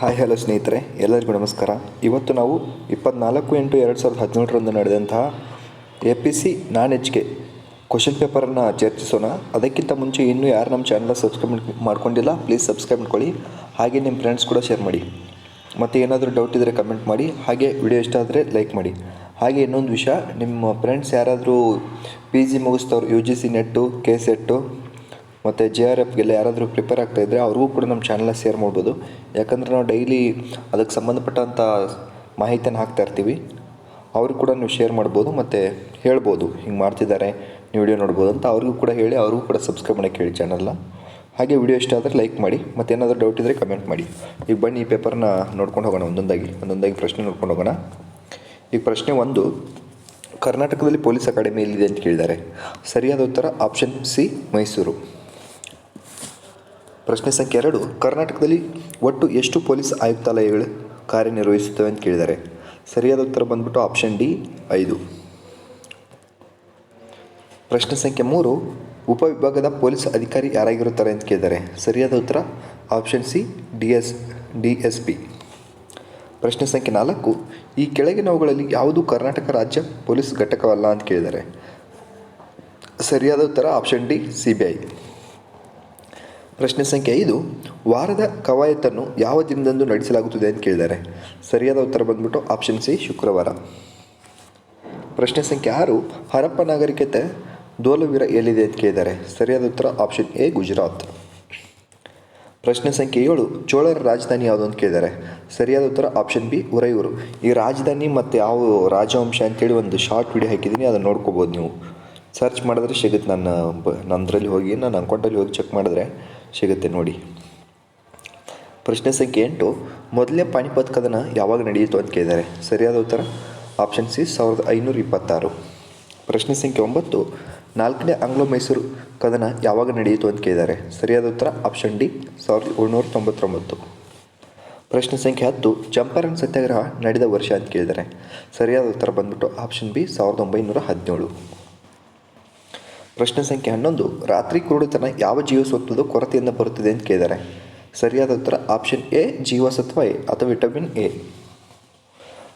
Hi hello ಸ್ನೇಹಿತರೆ, ಎಲ್ಲರಿಗೂ ನಮಸ್ಕಾರ. ಇವತ್ತು ನಾವು ಇಪ್ಪತ್ನಾಲ್ಕು ಎಂಟು ಎರಡು ಸಾವಿರದ ಹದಿನೇಳರಂದು ನಡೆದಂತಹ A P C non H K question ಪೇಪರನ್ನು ಚರ್ಚಿಸೋಣ. ಅದಕ್ಕಿಂತ ಮುಂಚೆ ಇನ್ನೂ ಯಾರು ನಮ್ಮ ಚಾನಲ್ ಸಬ್ಸ್ಕ್ರೈಬ್ ಮಾಡ್ಕೊಂಡಿಲ್ಲ, ಪ್ಲೀಸ್ ಸಬ್ಸ್ಕ್ರೈಬ್ ಮಾಡ್ಕೊಳ್ಳಿ. ಹಾಗೆ ನಿಮ್ಮ ಫ್ರೆಂಡ್ಸ್ ಕೂಡ ಶೇರ್ ಮಾಡಿ. ಮತ್ತು ಏನಾದರೂ ಡೌಟ್ ಇದ್ದರೆ ಕಮೆಂಟ್ ಮಾಡಿ, ಹಾಗೆ ವಿಡಿಯೋ ಇಷ್ಟ ಆದರೆ ಲೈಕ್ ಮಾಡಿ. ಹಾಗೆ ಇನ್ನೊಂದು ವಿಷಯ, ನಿಮ್ಮ ಫ್ರೆಂಡ್ಸ್ ಯಾರಾದರೂ P G ಮುಗಿಸ್ತವ್ರು U G C NET, K SET ಮತ್ತು ಜೆ ಆರ್ ಎಫ್ಗೆಲ್ಲ ಯಾರಾದರೂ ಪ್ರಿಪೇರ್ ಆಗ್ತಾ ಇದ್ದರೆ ಅವ್ರಿಗೂ ಕೂಡ ನಮ್ಮ ಚಾನಲ್ನ ಶೇರ್ ಮಾಡ್ಬೋದು. ಯಾಕಂದರೆ ನಾವು ಡೈಲಿ ಅದಕ್ಕೆ ಸಂಬಂಧಪಟ್ಟಂಥ ಮಾಹಿತಿಯನ್ನು ಹಾಕ್ತಾ ಇರ್ತೀವಿ. ಅವ್ರಿಗೂ ಕೂಡ ನೀವು ಶೇರ್ ಮಾಡ್ಬೋದು ಮತ್ತು ಹೇಳ್ಬೋದು ಹಿಂಗೆ ಮಾಡ್ತಿದ್ದಾರೆ ನೀವು ವಿಡಿಯೋ ನೋಡ್ಬೋದು ಅಂತ ಅವ್ರಿಗೂ ಕೂಡ ಹೇಳಿ, ಅವ್ರಿಗೂ ಕೂಡ ಸಬ್ಸ್ಕ್ರೈಬ್ ಮಾಡೋಕ್ಕೆ ಹೇಳಿ ಚಾನಲ್ನ ಹಾಗೆ ವಿಡಿಯೋ ಇಷ್ಟ ಆದರೆ ಲೈಕ್ ಮಾಡಿ, ಮತ್ತು ಏನಾದರೂ ಡೌಟ್ ಇದ್ದರೆ ಕಮೆಂಟ್ ಮಾಡಿ. ಈಗ ಬನ್ನಿ ಈ ಪೇಪರ್ನ ನೋಡ್ಕೊಂಡು ಹೋಗೋಣ ಒಂದೊಂದಾಗಿ ಒಂದೊಂದಾಗಿ ಪ್ರಶ್ನೆ ನೋಡ್ಕೊಂಡು ಹೋಗೋಣ. ಈಗ ಪ್ರಶ್ನೆ ಒಂದು, ಕರ್ನಾಟಕದಲ್ಲಿ ಪೊಲೀಸ್ ಅಕಾಡೆಮಿ ಎಲ್ಲಿದೆ ಅಂತ ಕೇಳಿದ್ದಾರೆ. ಸರಿಯಾದ ಉತ್ತರ ಆಪ್ಷನ್ ಸಿ ಮೈಸೂರು ಪ್ರಶ್ನೆ ಸಂಖ್ಯೆ ಎರಡು, ಕರ್ನಾಟಕದಲ್ಲಿ ಒಟ್ಟು ಎಷ್ಟು ಪೊಲೀಸ್ ಆಯುಕ್ತಾಲಯಗಳು ಕಾರ್ಯನಿರ್ವಹಿಸುತ್ತವೆ ಅಂತ ಕೇಳಿದ್ದಾರೆ ಸರಿಯಾದ ಉತ್ತರ ಬಂದ್ಬಿಟ್ಟು ಆಪ್ಷನ್ ಡಿ ಐದು. ಪ್ರಶ್ನೆ ಸಂಖ್ಯೆ ಮೂರು ಉಪವಿಭಾಗದ ಪೊಲೀಸ್ ಅಧಿಕಾರಿ ಯಾರಾಗಿರುತ್ತಾರೆ ಅಂತ ಕೇಳಿದ್ದಾರೆ ಸರಿಯಾದ ಉತ್ತರ option C D S D S P ಪ್ರಶ್ನೆ ಸಂಖ್ಯೆ ನಾಲ್ಕು, ಈ ಕೆಳಗಿನವುಗಳಲ್ಲಿ ಯಾವುದು ಕರ್ನಾಟಕ ರಾಜ್ಯ ಪೊಲೀಸ್ ಘಟಕವಲ್ಲ ಅಂತ ಕೇಳಿದ್ದಾರೆ ಸರಿಯಾದ ಉತ್ತರ option D C B I ಪ್ರಶ್ನೆ ಸಂಖ್ಯೆ ಐದು, ವಾರದ ಕವಾಯತನ್ನು ಯಾವ ದಿನದಂದು ನಡೆಸಲಾಗುತ್ತದೆ ಅಂತ ಕೇಳಿದ್ದಾರೆ. ಸರಿಯಾದ ಉತ್ತರ ಬಂದ್ಬಿಟ್ಟು ಆಪ್ಷನ್ ಸಿ ಶುಕ್ರವಾರ. ಪ್ರಶ್ನೆ ಸಂಖ್ಯೆ ಆರು, ಹರಪ್ಪ ನಾಗರಿಕತೆ ದೋಲವೀರ ಎಲ್ಲಿದೆ ಅಂತ ಕೇಳಿದ್ದಾರೆ. ಸರಿಯಾದ ಉತ್ತರ ಆಪ್ಷನ್ ಎ ಗುಜರಾತ್. ಪ್ರಶ್ನೆ ಸಂಖ್ಯೆ ಏಳು, ಚೋಳರ ರಾಜಧಾನಿ ಯಾವುದು ಅಂತ ಕೇಳಿದ್ದಾರೆ. ಸರಿಯಾದ ಉತ್ತರ ಆಪ್ಷನ್ ಬಿ ಉರೈಯೂರು. ಈ ರಾಜಧಾನಿ ಮತ್ತು ಯಾವ ರಾಜವಂಶ ಅಂತೇಳಿ ಒಂದು ಶಾರ್ಟ್ ವಿಡಿಯೋ ಹಾಕಿದ್ದೀನಿ, ಅದನ್ನು ನೋಡ್ಕೋಬೋದು ನೀವು. ಸರ್ಚ್ ಮಾಡಿದ್ರೆ ಸಿಗುತ್ತೆ ನನ್ನ ಬ ಹೋಗಿ ನಾನು ಅಕೌಂಟಲ್ಲಿ ಹೋಗಿ ಚೆಕ್ ಮಾಡಿದ್ರೆ. ಸಿಗುತ್ತೆ ನೋಡಿ. ಪ್ರಶ್ನೆ ಸಂಖ್ಯೆ ಎಂಟು ಮೊದಲೇ ಪಾಣಿಪತ್ ಕದನ ಯಾವಾಗ ನಡೆಯಿತು ಅಂತ ಕೇಳಿದ್ದಾರೆ. ಸರಿಯಾದ ಉತ್ತರ? ಆಪ್ಷನ್ ಸಿ ಸಾವಿರದ ಐನೂರ ಇಪ್ಪತ್ತಾರು. ಪ್ರಶ್ನೆ ಸಂಖ್ಯೆ ಒಂಬತ್ತು, ನಾಲ್ಕನೇ ಆಂಗ್ಲೋ ಮೈಸೂರು ಕದನ ಯಾವಾಗ ನಡೆಯಿತು ಅಂತ ಕೇಳಿದ್ದಾರೆ. ಸರಿಯಾದ ಉತ್ತರ? ಆಪ್ಷನ್ ಡಿ ಸಾವಿರದ ಏಳ್ನೂರ ತೊಂಬತ್ತೊಂಬತ್ತು. ಪ್ರಶ್ನೆ ಸಂಖ್ಯೆ ಹತ್ತು, ಚಂಪಾರಣ್ ಸತ್ಯಾಗ್ರಹ ನಡೆದ ವರ್ಷ ಅಂತ ಕೇಳಿದ್ದಾರೆ. ಸರಿಯಾದ ಉತ್ತರ ಬಂದ್ಬಿಟ್ಟು ಆಪ್ಷನ್ ಬಿ ಸಾವಿರದ ಒಂಬೈನೂರ ಹದಿನೇಳು. ಪ್ರಶ್ನೆ ಸಂಖ್ಯೆ ಹನ್ನೊಂದು, ರಾತ್ರಿ ಕುರುಡುತನ ಯಾವ ಜೀವಸತ್ವದ ಕೊರತೆಯಿಂದ ಬರುತ್ತದೆ ಅಂತ ಕೇಳಿದ್ದಾರೆ. ಸರಿಯಾದ ಉತ್ತರ ಆಪ್ಷನ್ ಎ, ಜೀವಸತ್ವ ಎ ಅಥವಾ ವಿಟಮಿನ್ ಎ.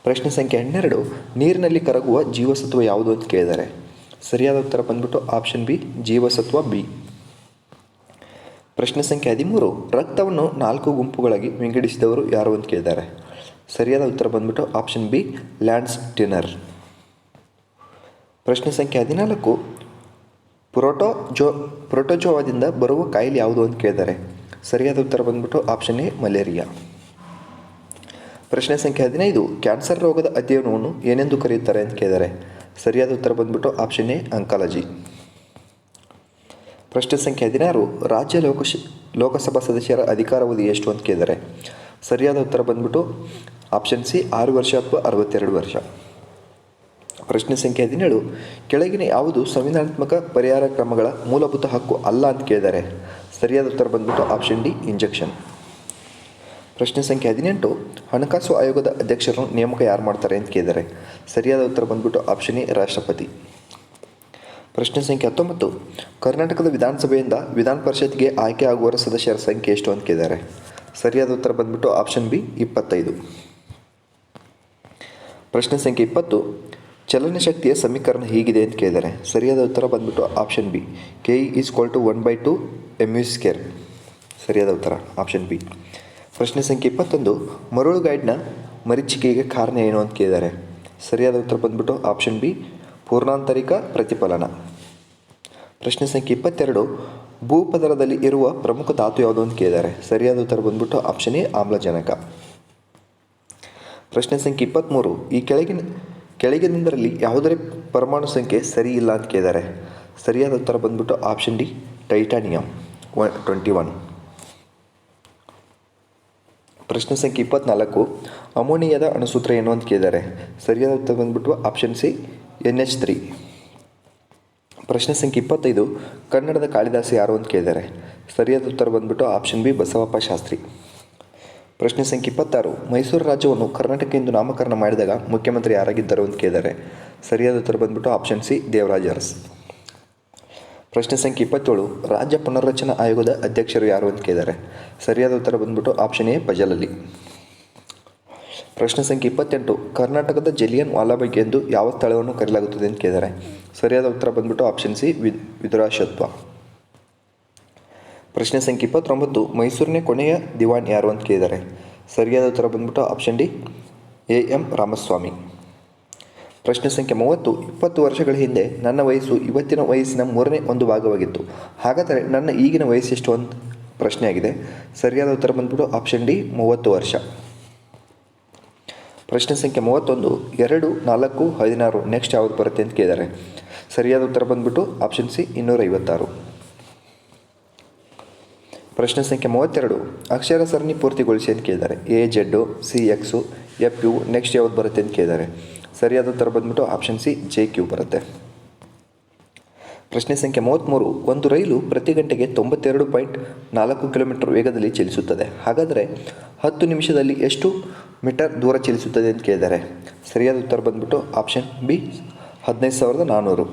ಪ್ರಶ್ನೆ ಸಂಖ್ಯೆ ಹನ್ನೆರಡು, ನೀರಿನಲ್ಲಿ ಕರಗುವ ಜೀವಸತ್ವ ಯಾವುದು ಅಂತ ಕೇಳಿದ್ದಾರೆ. ಸರಿಯಾದ ಉತ್ತರ ಬಂದ್ಬಿಟ್ಟು ಆಪ್ಷನ್ ಬಿ, ಜೀವಸತ್ವ ಬಿ. ಪ್ರಶ್ನೆ ಸಂಖ್ಯೆ ಹದಿಮೂರು, ರಕ್ತವನ್ನು ನಾಲ್ಕು ಗುಂಪುಗಳಾಗಿ ವಿಂಗಡಿಸಿದವರು ಯಾರು ಅಂತ ಕೇಳಿದ್ದಾರೆ. ಸರಿಯಾದ ಉತ್ತರ ಬಂದ್ಬಿಟ್ಟು ಆಪ್ಷನ್ ಬಿ ಲ್ಯಾಂಡ್ಸ್ ಟಿನರ್ ಪ್ರಶ್ನೆ ಸಂಖ್ಯೆ ಹದಿನಾಲ್ಕು ಪ್ರೋಟೋಜೋ ಪ್ರೋಟೋಜೋವಾದಿಂದ ಬರುವ ಕಾಯಿಲೆ ಯಾವುದು ಅಂತ ಕೇಳಿದ್ದಾರೆ. ಸರಿಯಾದ ಉತ್ತರ ಬಂದ್ಬಿಟ್ಟು ಆಪ್ಷನ್ ಎ, ಮಲೇರಿಯಾ. ಪ್ರಶ್ನೆ ಸಂಖ್ಯೆ ಹದಿನೈದು ಕ್ಯಾನ್ಸರ್ ರೋಗದ ಅಧ್ಯಯನವನ್ನು ಏನೆಂದು ಕರೆಯುತ್ತಾರೆ ಅಂತ ಕೇಳಿದ್ದಾರೆ. ಸರಿಯಾದ ಉತ್ತರ ಬಂದ್ಬಿಟ್ಟು ಆಪ್ಷನ್ ಎ ಅಂಕಾಲಜಿ ಪ್ರಶ್ನೆ ಸಂಖ್ಯೆ ಹದಿನಾರು, ರಾಜ್ಯ ಲೋಕಶ, ಲೋಕಸಭಾ ಸದಸ್ಯರ ಅಧಿಕಾರಾವಧಿ ಎಷ್ಟು ಅಂತ ಕೇಳಿದ್ದಾರೆ. ಸರಿಯಾದ ಉತ್ತರ ಬಂದ್ಬಿಟ್ಟು ಆಪ್ಷನ್ ಸಿ, ಆರು ವರ್ಷ ಅಥವಾ ಅರವತ್ತೆರಡು ವರ್ಷ. ಪ್ರಶ್ನೆ ಸಂಖ್ಯೆ ಹದಿನೇಳು, ಕೆಳಗಿನ ಯಾವುದು ಸಂವಿಧಾನಾತ್ಮಕ ಪರಿಹಾರ ಕ್ರಮಗಳ ಮೂಲಭೂತ ಹಕ್ಕು ಅಲ್ಲ ಅಂತ ಕೇಳಿದ್ದಾರೆ. ಸರಿಯಾದ ಉತ್ತರ ಬಂದ್ಬಿಟ್ಟು ಆಪ್ಷನ್ ಡಿ ಇಂಜೆಕ್ಷನ್ ಪ್ರಶ್ನೆ ಸಂಖ್ಯೆ ಹದಿನೆಂಟು, ಹಣಕಾಸು ಆಯೋಗದ ಅಧ್ಯಕ್ಷರನ್ನು ನೇಮಕ ಯಾರು ಮಾಡ್ತಾರೆ ಅಂತ ಕೇಳಿದ್ದಾರೆ. ಸರಿಯಾದ ಉತ್ತರ ಬಂದ್ಬಿಟ್ಟು ಆಪ್ಷನ್ ಎ ರಾಷ್ಟ್ರಪತಿ. ಪ್ರಶ್ನೆ ಸಂಖ್ಯೆ ಹತ್ತೊಂಬತ್ತು, ಕರ್ನಾಟಕದ ವಿಧಾನಸಭೆಯಿಂದ ವಿಧಾನ ಪರಿಷತ್ಗೆ ಆಯ್ಕೆ ಆಗುವವರ ಸದಸ್ಯರ ಸಂಖ್ಯೆ ಎಷ್ಟು ಅಂತ ಕೇಳಿದ್ದಾರೆ. ಸರಿಯಾದ ಉತ್ತರ ಬಂದ್ಬಿಟ್ಟು ಆಪ್ಷನ್ ಬಿ ಇಪ್ಪತ್ತೈದು. ಪ್ರಶ್ನೆ ಸಂಖ್ಯೆ ಇಪ್ಪತ್ತು ಚಲನಶಕ್ತಿಯ ಸಮೀಕರಣ ಹೀಗಿದೆ ಅಂತ ಕೇಳಿದ್ದಾರೆ. ಸರಿಯಾದ ಉತ್ತರ ಬಂದ್ಬಿಟ್ಟು option B K equal to one by two M U square ಸರಿಯಾದ ಉತ್ತರ ಆಪ್ಷನ್ ಬಿ ಪ್ರಶ್ನೆ ಸಂಖ್ಯೆ ಇಪ್ಪತ್ತೊಂದು. ಮರಳು ಗೈಡ್ನ ಮರೀಚಿಕೆಗೆ ಕಾರಣ ಏನು ಅಂತ ಕೇಳಿದ್ದಾರೆ. ಸರಿಯಾದ ಉತ್ತರ ಬಂದ್ಬಿಟ್ಟು ಆಪ್ಷನ್ ಬಿ ಪೂರ್ಣಾಂತರಿಕ ಪ್ರತಿಫಲನ. ಪ್ರಶ್ನೆ ಸಂಖ್ಯೆ ಇಪ್ಪತ್ತೆರಡು. ಭೂಪದರದಲ್ಲಿ ಇರುವ ಪ್ರಮುಖ ಧಾತು ಯಾವುದು ಅಂತ ಕೇಳಿದ್ದಾರೆ. ಸರಿಯಾದ ಉತ್ತರ ಬಂದ್ಬಿಟ್ಟು ಆಪ್ಷನ್ ಎ ಆಮ್ಲಜನಕ. ಪ್ರಶ್ನೆ ಸಂಖ್ಯೆ ಇಪ್ಪತ್ತ್ಮೂರು. ಈ ಕೆಳಗಿನ ಕೆಳಗಿನಿಂದರಲ್ಲಿ ಯಾವುದರ ಪರಮಾಣು ಸಂಖ್ಯೆ ಸರಿ ಇಲ್ಲ ಅಂತ ಕೇಳಿದ್ದಾರೆ ಸರಿಯಾದ ಉತ್ತರ ಬಂದ್ಬಿಟ್ಟು option D titanium one twenty one ಪ್ರಶ್ನೆ ಸಂಖ್ಯೆ ಇಪ್ಪತ್ನಾಲ್ಕು, ಅಮೋನಿಯಾದ ಅಣುಸೂತ್ರ ಏನು ಅಂತ ಕೇಳಿದ್ದಾರೆ ಸರಿಯಾದ ಉತ್ತರ ಬಂದ್ಬಿಟ್ಟು option C N H three ಪ್ರಶ್ನೆ ಸಂಖ್ಯೆ ಇಪ್ಪತ್ತೈದು, ಕನ್ನಡದ ಕಾಳಿದಾಸ ಯಾರು ಅಂತ ಕೇಳಿದ್ದಾರೆ ಸರಿಯಾದ ಉತ್ತರ ಬಂದ್ಬಿಟ್ಟು ಆಪ್ಷನ್ ಬಿ ಬಸವಪ್ಪ ಶಾಸ್ತ್ರಿ. ಪ್ರಶ್ನೆ ಸಂಖ್ಯೆ ಇಪ್ಪತ್ತಾರು. ಮೈಸೂರು ರಾಜ್ಯವನ್ನು ಕರ್ನಾಟಕ ಎಂದು ನಾಮಕರಣ ಮಾಡಿದಾಗ ಮುಖ್ಯಮಂತ್ರಿ ಯಾರಾಗಿದ್ದರು ಅಂತ ಕೇಳಿದ್ದಾರೆ ಸರಿಯಾದ ಉತ್ತರ ಬಂದ್ಬಿಟ್ಟು ಆಪ್ಷನ್ ಸಿ ದೇವರಾಜ ಅರಸ್. ಪ್ರಶ್ನೆ ಸಂಖ್ಯೆ ಇಪ್ಪತ್ತೇಳು, ರಾಜ್ಯ ಪುನರ್ರಚನಾ ಆಯೋಗದ ಅಧ್ಯಕ್ಷರು ಯಾರು ಅಂತ ಕೇಳಿದ್ದಾರೆ ಸರಿಯಾದ ಉತ್ತರ ಬಂದ್ಬಿಟ್ಟು ಆಪ್ಷನ್ ಎ ಬಜಲಲ್ಲಿ ಪ್ರಶ್ನೆ ಸಂಖ್ಯೆ ಇಪ್ಪತ್ತೆಂಟು, ಕರ್ನಾಟಕದ ಜಲಿಯನ್ ವಾಲಾಬಾಗ್ ಎಂದು ಯಾವ ಸ್ಥಳವನ್ನು ಕರೆಯಲಾಗುತ್ತದೆ ಅಂತ ಕೇಳಿದ್ದಾರೆ ಸರಿಯಾದ ಉತ್ತರ ಬಂದ್ಬಿಟ್ಟು ಆಪ್ಷನ್ ಸಿ ವಿದುರಾಶತ್ವ. ಪ್ರಶ್ನೆ ಸಂಖ್ಯೆ ಇಪ್ಪತ್ತೊಂಬತ್ತು, ಮೈಸೂರಿನ ಕೊನೆಯ ದಿವಾನ್ ಯಾರು ಅಂತ ಕೇಳಿದ್ದಾರೆ. ಸರಿಯಾದ ಉತ್ತರ ಬಂದ್ಬಿಟ್ಟು option D, A M Ramaswamy. ಪ್ರಶ್ನೆ ಸಂಖ್ಯೆ ಮೂವತ್ತು, ಇಪ್ಪತ್ತು ವರ್ಷಗಳ ಹಿಂದೆ ನನ್ನ ವಯಸ್ಸು ಇವತ್ತಿನ ವಯಸ್ಸಿನ ಮೂರನೇ ಒಂದು ಭಾಗವಾಗಿತ್ತು. ಹಾಗಾದರೆ ನನ್ನ ಈಗಿನ ವಯಸ್ಸೆಷ್ಟು ಅಂತ ಪ್ರಶ್ನೆಯಾಗಿದೆ ಸರಿಯಾದ ಉತ್ತರ ಬಂದ್ಬಿಟ್ಟು ಆಪ್ಷನ್ ಡಿ, ಮೂವತ್ತು ವರ್ಷ. ಪ್ರಶ್ನೆ ಸಂಖ್ಯೆ ಮೂವತ್ತೊಂದು, ಎರಡು, ನಾಲ್ಕು, ಹದಿನಾರು ನೆಕ್ಸ್ಟ್ ಯಾವುದು ಬರುತ್ತೆ ಅಂತ ಕೇಳಿದ್ದಾರೆ. ಸರಿಯಾದ ಉತ್ತರ ಬಂದ್ಬಿಟ್ಟು ಆಪ್ಷನ್ ಸಿ ಇನ್ನೂರ ಐವತ್ತಾರು ಪ್ರಶ್ನೆ ಸಂಖ್ಯೆ ಮೂವತ್ತೆರಡು. ಅಕ್ಷರ ಸರಣಿ ಪೂರ್ತಿಗೊಳಿಸಿ ಅಂತ ಕೇಳಿದ್ದಾರೆ. A Z C X F U next ಯಾವ್ದು ಬರುತ್ತೆ ಅಂತ ಕೇಳಿದ್ದಾರೆ. ಸರಿಯಾದ ಉತ್ತರ ಬಂದ್ಬಿಟ್ಟು ಆಪ್ಷನ್ ಸಿ ಜೆ ಕ್ಯೂ ಬರುತ್ತೆ. ಪ್ರಶ್ನೆ ಸಂಖ್ಯೆ ಮೂವತ್ತ್ಮೂರು ಒಂದು ರೈಲು ಪ್ರತಿ ಗಂಟೆಗೆ ತೊಂಬತ್ತೆರಡು ಪಾಯಿಂಟ್ ನಾಲ್ಕು ಕಿಲೋಮೀಟರ್ ವೇಗದಲ್ಲಿ ಚಲಿಸುತ್ತದೆ. ಹಾಗಾದರೆ ಹತ್ತು ನಿಮಿಷದಲ್ಲಿ ಎಷ್ಟು ಮೀಟರ್ ದೂರ ಚಲಿಸುತ್ತದೆ ಅಂತ ಕೇಳಿದ್ದಾರೆ. ಸರಿಯಾದ ಉತ್ತರ ಬಂದ್ಬಿಟ್ಟು ಆಪ್ಷನ್ ಬಿ ಹದಿನೈದು ಸಾವಿರದ ನಾನ್ನೂರು